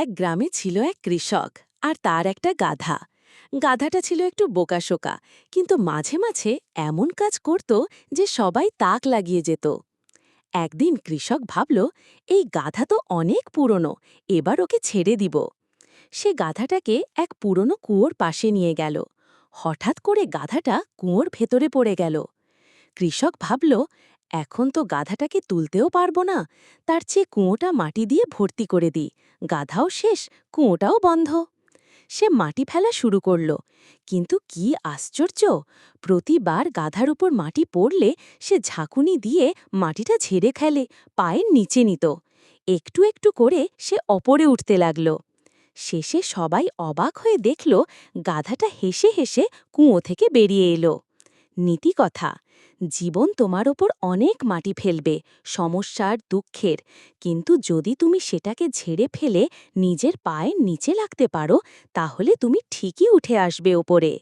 এক গ্রামে ছিল এক কৃষক আর তার একটা গাধা। গাধাটা ছিল একটু বোকাশোকা, কিন্তু মাঝে মাঝে এমন কাজ করত যে সবাই তাক লাগিয়ে যেত। একদিন কৃষক ভাবল, এই গাধা তো অনেক পুরনো, এবার ওকে ছেড়ে দিব। সে গাধাটাকে এক পুরনো কুয়োর পাশে নিয়ে গেল। হঠাৎ করে গাধাটা কুয়োর ভেতরে পড়ে গেল। কৃষক ভাবল এখন তো গাধাটাকে তুলতেও পারব না। তার চেয়ে কুঁয়োটা মাটি দিয়ে ভর্তি করে দিই। গাধাও শেষ, কুঁয়োটাও বন্ধ। সে মাটি ফেলা শুরু করল। কিন্তু কি আশ্চর্য! প্রতিবার গাধার উপর মাটি পড়লে সে ঝাঁকুনি দিয়ে মাটিটা ঝেড়ে খেলে, পায়ের নিচে নিত। একটু একটু করে সে অপরে উঠতে লাগল। শেষে সবাই অবাক হয়ে দেখল, গাধাটা হেসে হেসে কুঁয়ো থেকে বেরিয়ে এলো। নীতিকথা জীবন তোমার ওপর অনেক মাটি ফেলবে, সমস্যার, দুঃখের। কিন্তু যদি তুমি সেটাকে ঝেড়ে ফেলে, নিজের পায়ের নিচে লাগতে পারো, তাহলে তুমি ঠিকই উঠে আসবে ওপরে।